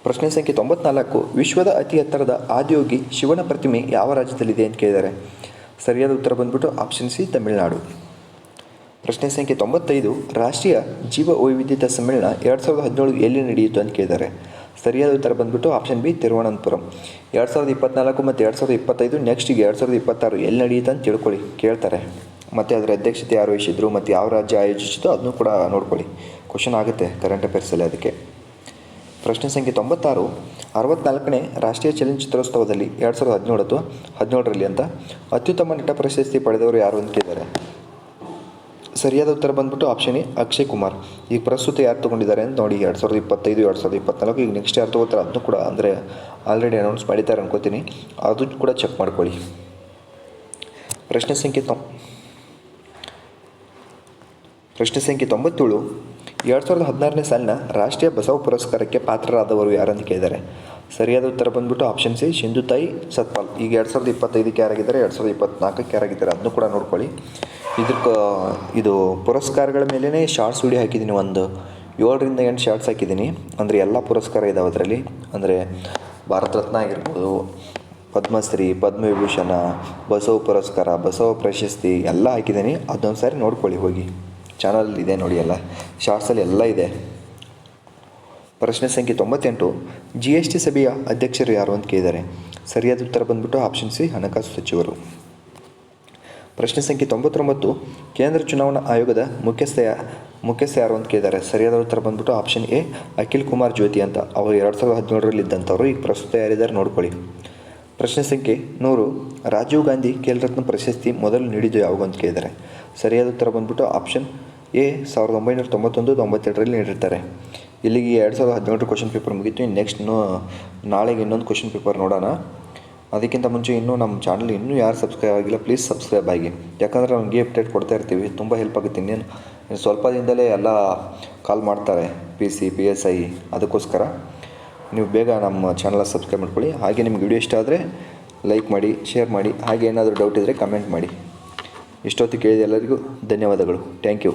ಪ್ರಶ್ನೆ ಸಂಖ್ಯೆ ತೊಂಬತ್ನಾಲ್ಕು, ವಿಶ್ವದ ಅತಿ ಎತ್ತರದ ಆದಿಯೋಗಿ ಶಿವನ ಪ್ರತಿಮೆ ಯಾವ ರಾಜ್ಯದಲ್ಲಿದೆ ಅಂತ ಕೇಳಿದ್ದಾರೆ. ಸರಿಯಾದ ಉತ್ತರ ಬಂದ್ಬಿಟ್ಟು ಆಪ್ಷನ್ ಸಿ ತಮಿಳುನಾಡು. ಪ್ರಶ್ನೆ ಸಂಖ್ಯೆ ತೊಂಬತ್ತೈದು, ರಾಷ್ಟ್ರೀಯ ಜೀವ ವೈವಿಧ್ಯತೆ ಸಮ್ಮೇಳನ ಎರಡು ಸಾವಿರದ ಹದಿನೇಳು ಎಲ್ಲಿ ನಡೆಯಿತು ಅಂತ ಕೇಳಿದ್ದಾರೆ. ಸರಿಯಾದ ಉತ್ತರ ಬಂದ್ಬಿಟ್ಟು ಆಪ್ಷನ್ ಬಿ ತಿರುವನಂತಪುರಂ. ಎರಡು ಸಾವಿರದ ಇಪ್ಪತ್ನಾಲ್ಕು ಮತ್ತು ಎರಡು ಸಾವಿರದ ಇಪ್ಪತ್ತೈದು ನೆಕ್ಸ್ಟಿಗೆ ಎರಡು ಸಾವಿರದ ಇಪ್ಪತ್ತಾರು ಎಲ್ಲಿ ನಡೆಯುತ್ತೆ ಅಂತ ತಿಳ್ಕೊಳ್ಳಿ, ಕೇಳ್ತಾರೆ. ಮತ್ತು ಅದರ ಅಧ್ಯಕ್ಷತೆ ಯಾರು ವಹಿಸಿದ್ರು, ಮತ್ತು ಯಾವ ರಾಜ್ಯ ಆಯೋಜಿಸಿತು ಅದನ್ನು ಕೂಡ ನೋಡ್ಕೊಳ್ಳಿ. ಕ್ವಶನ್ ಆಗುತ್ತೆ ಕರೆಂಟ್ ಅಫೇರ್ಸಲ್ಲಿ ಅದಕ್ಕೆ. ಪ್ರಶ್ನೆ ಸಂಖ್ಯೆ ತೊಂಬತ್ತಾರು, ಅರವತ್ನಾಲ್ಕನೇ ರಾಷ್ಟ್ರೀಯ ಚಲನಚಿತ್ರೋತ್ಸವದಲ್ಲಿ ಎರಡು ಸಾವಿರದ ಹದಿನೇಳು ಅಥವಾ ಹದಿನೇಳರಲ್ಲಿ ಅಂತ ಅತ್ಯುತ್ತಮ ನಟ ಪ್ರಶಸ್ತಿ ಪಡೆದವರು ಯಾರು ಅಂತ ಕೇಳಿದ್ದಾರೆ. ಸರಿಯಾದ ಉತ್ತರ ಬಂದ್ಬಿಟ್ಟು ಆಪ್ಷನ್ ಎ ಅಕ್ಷಯ್ ಕುಮಾರ್. ಈಗ ಪ್ರಸ್ತುತ ಯಾರು ತೊಗೊಂಡಿದ್ದಾರೆ ಅಂತ ನೋಡಿ, ಎರಡು ಸಾವಿರದ ಇಪ್ಪತ್ತೈದು, ಎರಡು ಸಾವಿರದ ಇಪ್ಪತ್ನಾಲ್ಕು, ಈಗ ನೆಕ್ಸ್ಟ್ ಯಾರು ತೊಗೋತಾರೆ ಅದನ್ನು ಕೂಡ ಅಂದರೆ ಆಲ್ರೆಡಿ ಅನೌನ್ಸ್ ಮಾಡಿದ್ದಾರೆ ಅನ್ಕೋತೀನಿ. ಅದು ಕೂಡ ಚೆಕ್ ಮಾಡ್ಕೊಳ್ಳಿ. ಪ್ರಶ್ನೆ ಸಂಖ್ಯೆ ತೊಂ, ಪ್ರಶ್ನೆ ಸಂಖ್ಯೆ ತೊಂಬತ್ತೇಳು ಎರಡು ಸಾವಿರದ ಹದಿನಾರನೇ ಸಾಲಿನ ರಾಷ್ಟ್ರೀಯ ಬಸವ ಪುರಸ್ಕಾರಕ್ಕೆ ಪಾತ್ರರಾದವರು ಯಾರಂತ ಕೇಳಿದ್ದಾರೆ ಸರಿಯಾದ ಉತ್ತರ ಬಂದ್ಬಿಟ್ಟು ಆಪ್ಷನ್ ಸಿ ಸಿಂಧುತಾಯಿ ಸತ್ಪಾಲ್. ಈಗ ಎರಡು ಸಾವಿರದ ಇಪ್ಪತ್ತೈದಕ್ಕೆ ಯಾರಾಗಿದ್ದಾರೆ, ಎರಡು ಸಾವಿರದ ಇಪ್ಪತ್ನಾಲ್ಕಕ್ಕೆ ಯಾರಾಗಿದ್ದಾರೆ ಅದನ್ನು ಕೂಡ ನೋಡ್ಕೊಳ್ಳಿ. ಇದ್ರ ಇದು ಪುರಸ್ಕಾರಗಳ ಮೇಲೇ ಶಾರ್ಟ್ಸ್ ವಿಡಿಯೋ ಹಾಕಿದ್ದೀನಿ. ಒಂದು ಏಳರಿಂದ ಎಂಟು ಶಾರ್ಟ್ಸ್ ಹಾಕಿದ್ದೀನಿ. ಅಂದರೆ ಎಲ್ಲ ಪುರಸ್ಕಾರ ಇದಾವೆ ಅದರಲ್ಲಿ. ಅಂದರೆ ಭಾರತ ರತ್ನ ಆಗಿರ್ಬೋದು, ಪದ್ಮಶ್ರೀ, ಪದ್ಮವಿಭೂಷಣ, ಬಸವ ಪುರಸ್ಕಾರ, ಬಸವ ಪ್ರಶಸ್ತಿ ಎಲ್ಲ ಹಾಕಿದ್ದೀನಿ. ಅದೊಂದು ಸಾರಿ ನೋಡ್ಕೊಳ್ಳಿ ಹೋಗಿ. ಚಾನಲ್ ಇದೆ ನೋಡಿ ಎಲ್ಲ. ಶಾರ್ಟ್ಸಲ್ಲಿ ಎಲ್ಲ ಇದೆ. ಪ್ರಶ್ನೆ ಸಂಖ್ಯೆ ತೊಂಬತ್ತೆಂಟು. ಜಿ ಎಸ್ ಟಿ ಸಭೆಯ ಅಧ್ಯಕ್ಷರು ಯಾರು ಅಂತ ಕೇಳಿದ್ದಾರೆ. ಸರಿಯಾದ ಉತ್ತರ ಬಂದ್ಬಿಟ್ಟು ಆಪ್ಷನ್ ಸಿ ಹಣಕಾಸು ಸಚಿವರು. ಪ್ರಶ್ನೆ ಸಂಖ್ಯೆ ತೊಂಬತ್ತೊಂಬತ್ತು. ಕೇಂದ್ರ ಚುನಾವಣಾ ಆಯೋಗದ ಮುಖ್ಯಸ್ಥ ಮುಖ್ಯಸ್ಥ ಯಾರು ಅಂತ ಕೇಳಿದ್ದಾರೆ. ಸರಿಯಾದ ಉತ್ತರ ಬಂದ್ಬಿಟ್ಟು ಆಪ್ಷನ್ ಎ ಅಖಿಲ್ ಕುಮಾರ್ ಜ್ಯೋತಿ ಅಂತ. ಅವರು ಎರಡು ಸಾವಿರದ ಹದಿನೇಳರಲ್ಲಿ ಇದ್ದಂಥವ್ರು ಈಗ ಪ್ರಸ್ತುತ ಯಾರಿದ್ದಾರೆ ನೋಡ್ಕೊಳ್ಳಿ. ಪ್ರಶ್ನೆ ಸಂಖ್ಯೆ ನೂರು. ರಾಜೀವ್ ಗಾಂಧಿ ಖೇಲ್ ರತ್ನ ಪ್ರಶಸ್ತಿ ಮೊದಲು ನೀಡಿದ್ದು ಯಾವಾಗ ಅಂತ ಕೇಳಿದ್ದಾರೆ. ಸರಿಯಾದ ಉತ್ತರ ಬಂದ್ಬಿಟ್ಟು ಆಪ್ಷನ್ ಎ ಸಾವಿರದ ಒಂಬೈನೂರ ತೊಂಬತ್ತೊಂದು ತೊಂಬತ್ತೆರಡರಲ್ಲಿ ನೀಡಿರ್ತಾರೆ. ಇಲ್ಲಿಗೆ ಎರಡು ಸಾವಿರದ ಹದಿನೇಳರ ಕ್ವಶನ್ ಪೇಪರ್ ಮುಗೀತು. ಇನ್ನು ನೆಕ್ಸ್ಟ್ ನಾಳೆಗೆ ಇನ್ನೊಂದು ಕ್ವಶನ್ ಪೇಪರ್ ನೋಡೋಣ. ಅದಕ್ಕಿಂತ ಮುಂಚೆ ಇನ್ನೂ ನಮ್ಮ ಚಾನಲ್ ಇನ್ನೂ ಯಾರು ಸಬ್ಸ್ಕ್ರೈಬ್ ಆಗಿಲ್ಲ ಪ್ಲೀಸ್ ಸಬ್ಸ್ಕ್ರೈಬ್ ಆಗಿ. ಯಾಕಂದರೆ ನಮಗೆ ಅಪ್ಡೇಟ್ ಕೊಡ್ತಾ ಇರ್ತೀವಿ. ತುಂಬ ಹೆಲ್ಪ್ ಆಗುತ್ತೆ. ಇನ್ನೇನು, ಇನ್ನು ಸ್ವಲ್ಪ ದಿನದಲ್ಲೇ ಎಲ್ಲ ಕಾಲ್ ಮಾಡ್ತಾರೆ P C P S I ಅದಕ್ಕೋಸ್ಕರ. ನೀವು ಬೇಗ ನಮ್ಮ ಚಾನಲ್ ಸಬ್ಸ್ಕ್ರೈಬ್ ಮಾಡ್ಕೊಳ್ಳಿ. ಹಾಗೆ ನಿಮ್ಗೆ ವಿಡಿಯೋ ಇಷ್ಟ ಆದರೆ ಲೈಕ್ ಮಾಡಿ ಶೇರ್ ಮಾಡಿ. ಹಾಗೆ ಏನಾದರೂ ಡೌಟ್ ಇದ್ದರೆ ಕಮೆಂಟ್ ಮಾಡಿ. ಇಷ್ಟೊತ್ತು ಕೇಳಿದ ಎಲ್ಲರಿಗೂ ಧನ್ಯವಾದಗಳು. Thank you